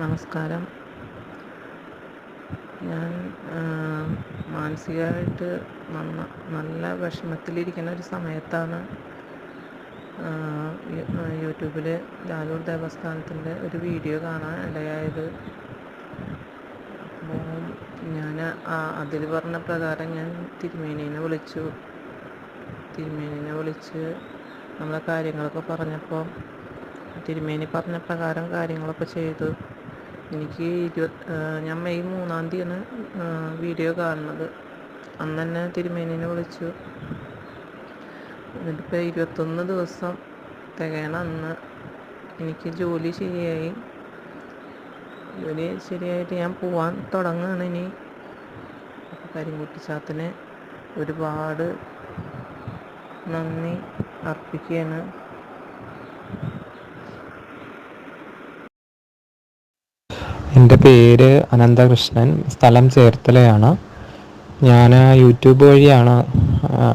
നമസ്കാരം. ഞാൻ മാനസികമായിട്ട് നല്ല വിഷമത്തിലിരിക്കുന്ന ഒരു സമയത്താണ് യൂട്യൂബിൽ ലാലൂർ ദേവസ്ഥാനത്തിന്റെ ഒരു വീഡിയോ കാണാൻ ഇടയായത്. അപ്പോൾ ഞാൻ അതിൽ പറഞ്ഞ പ്രകാരം ഞാൻ തിരുമേനീനെ വിളിച്ചു. തിരുമേനീനെ വിളിച്ച് നമ്മളെ കാര്യങ്ങളൊക്കെ പറഞ്ഞപ്പോൾ തിരുമേനി പറഞ്ഞ പ്രകാരം കാര്യങ്ങളൊക്കെ ചെയ്തു. എനിക്ക് ഇരുപത് ഞാൻ മെയ് മൂന്നാം തീയതിയാണ് വീഡിയോ കാണുന്നത്. അന്ന് തന്നെ തിരുമേനിനെ വിളിച്ചു. എന്നിട്ടിപ്പോൾ ഇരുപത്തൊന്ന് ദിവസം തികയണ അന്ന്. എനിക്ക് ജോലി ശരിയായി. ജോലി ശരിയായിട്ട് ഞാൻ പോവാൻ തുടങ്ങുകയാണ് ഇനി. അപ്പോൾ കരിങ്കുട്ടിച്ചാത്തന് ഒരുപാട് നന്ദി അർപ്പിക്കുകയാണ്. എന്റെ പേര് അനന്തകൃഷ്ണൻ. സ്ഥലം ചേർത്തലയാണ്. ഞാൻ യൂട്യൂബ് വഴിയാണ്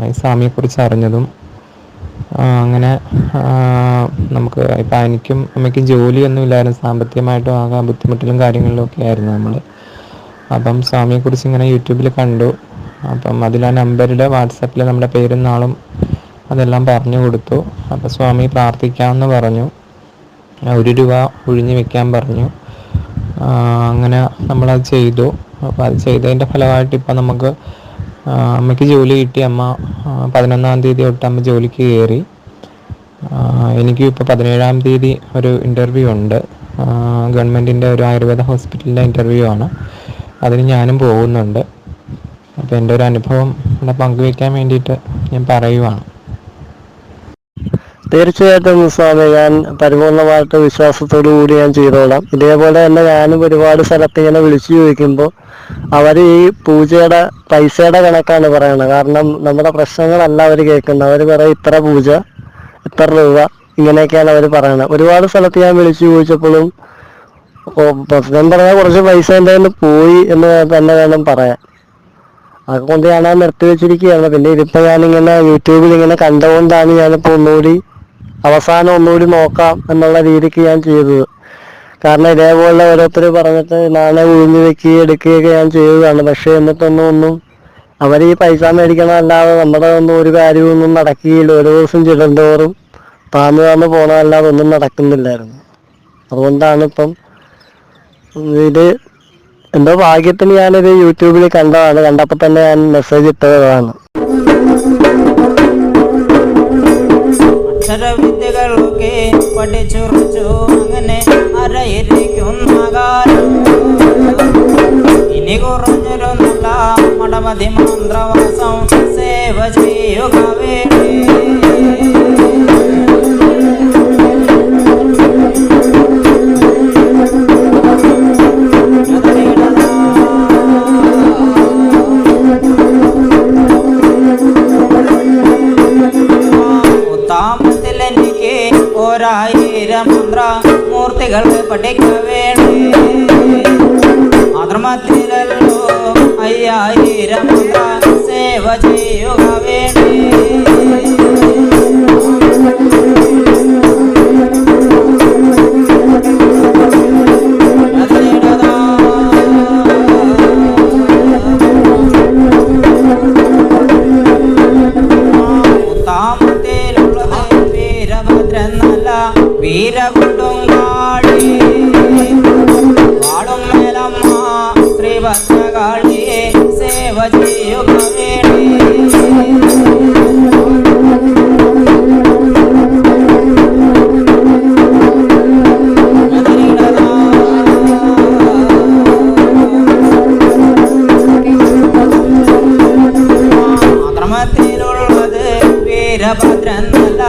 ഈ സ്വാമിയെക്കുറിച്ച് അറിഞ്ഞതും അങ്ങനെ നമുക്ക് ഇപ്പം എനിക്കും അമ്മയ്ക്കും ജോലിയൊന്നും ഇല്ലായിരുന്നു. സാമ്പത്തികമായിട്ടും ആകെ ബുദ്ധിമുട്ടിലും കാര്യങ്ങളിലും ഒക്കെ ആയിരുന്നു നമ്മൾ അപ്പം സ്വാമിയെക്കുറിച്ച് ഇങ്ങനെ യൂട്യൂബിൽ കണ്ടു. അപ്പം അതിൽ ആ നമ്പറിൽ വാട്സപ്പിൽ നമ്മുടെ പേരും നാളും അതെല്ലാം പറഞ്ഞു കൊടുത്തു. അപ്പം സ്വാമി പ്രാർത്ഥിക്കാമെന്ന് പറഞ്ഞു. ഒരു രൂപ ഒഴിഞ്ഞു വെക്കാൻ പറഞ്ഞു. അങ്ങനെ നമ്മളത് ചെയ്തു. അപ്പോൾ അത് ചെയ്തതിന്റെ ഫലമായിട്ട് ഇപ്പം നമുക്ക് അമ്മയ്ക്ക് ജോലി കിട്ടി. അമ്മ പതിനൊന്നാം തീയതി തൊട്ട് അമ്മ ജോലിക്ക് കയറി. എനിക്കും ഇപ്പോൾ പതിനേഴാം തീയതി ഒരു ഇന്റർവ്യൂ ഉണ്ട്. ഗവൺമെന്റിന്റെ ഒരു ആയുർവേദ ഹോസ്പിറ്റലിന്റെ ഇന്റർവ്യൂ ആണ്. അതിന് ഞാനും പോകുന്നുണ്ട്. അപ്പോൾ എന്റെ ഒരു അനുഭവം ഇവിടെ പങ്കുവയ്ക്കാൻ വേണ്ടിയിട്ട് ഞാൻ പറയുവാണ്. തീർച്ചയായിട്ടും സ്വാമി ഞാൻ പരിപൂർണമായിട്ട് വിശ്വാസത്തോടു കൂടി ഞാൻ ചെയ്തോളാം. ഇതേപോലെ തന്നെ ഞാനും ഒരുപാട് സ്ഥലത്ത് ഇങ്ങനെ വിളിച്ചു ചോദിക്കുമ്പോൾ അവർ ഈ പൂജയുടെ പൈസയുടെ കണക്കാണ് പറയണത്. കാരണം നമ്മുടെ പ്രശ്നങ്ങളല്ല അവർ കേൾക്കുന്നത്. അവർ പറയും ഇത്ര പൂജ ഇത്ര രൂപ ഇങ്ങനെയൊക്കെയാണ് അവർ പറയണത്. ഒരുപാട് സ്ഥലത്ത് ഞാൻ വിളിച്ചു ചോദിച്ചപ്പോഴും ഞാൻ പറഞ്ഞാൽ കുറച്ച് പൈസ നിന്ന് പോയി എന്ന് തന്നെ വേണം പറയാൻ. അതുകൊണ്ട് ഞാൻ നിർത്തി വെച്ചിരിക്കുകയാണ്. പിന്നെ ഇതിപ്പോ ഞാനിങ്ങനെ യൂട്യൂബിൽ ഇങ്ങനെ കണ്ടുകൊണ്ടാണ് ഞാനിപ്പോ ഒന്നുകൂടി അവസാനം ഒന്നുകൂടി നോക്കാം എന്നുള്ള രീതിക്ക് ഞാൻ ചെയ്തത്. കാരണം ഇതേപോലെ ഓരോരുത്തർ പറഞ്ഞിട്ട് നാളെ ഉഴിഞ്ഞു വെക്കുകയും എടുക്കുകയൊക്കെ ഞാൻ ചെയ്തതാണ്. പക്ഷേ എന്നിട്ടൊന്നും ഒന്നും അവർ ഈ പൈസ മേടിക്കണമല്ലാതെ നമ്മുടെ ഒന്നും ഒരു കാര്യമൊന്നും നടക്കുകയില്ല. ഓരോ ദിവസം ചിലന്തോറും താന്നു താന്ന് പോകണമല്ലാതെ ഒന്നും നടക്കുന്നില്ലായിരുന്നു. അതുകൊണ്ടാണ് ഇപ്പം ഇത് എന്തോ ഭാഗ്യത്തിന് ഞാനിത് യൂട്യൂബിൽ കണ്ടതാണ്. കണ്ടപ്പോൾ തന്നെ ഞാൻ മെസ്സേജ് ഇട്ടതാണ്. सर्वविद्या लोके पटे चुरचो अंगने अरे इरे क्यों मगार इनिगो रंजरो नला मडमधि मंद्रवासं മന്ത്ര മൂർത്തികൾ പഠിക്ക വേണ്ടി. അധർമ്മത്തിലല്ലോ അയ്യായിരം മന്ത്ര സേവ ചെയ്യുക വേണ്ടി. வீரகுண்டுங்காடி ஆடும் மேலம்மா ஸ்ரீவத்னகாளி சேவஜியுகவேணி വീരഭദ്രൻ നല്ല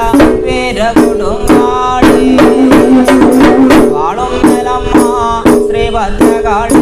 വീരകുടുങ്ങാടി വാളും നിലമ്മ ശ്രീഭദ്രകാളി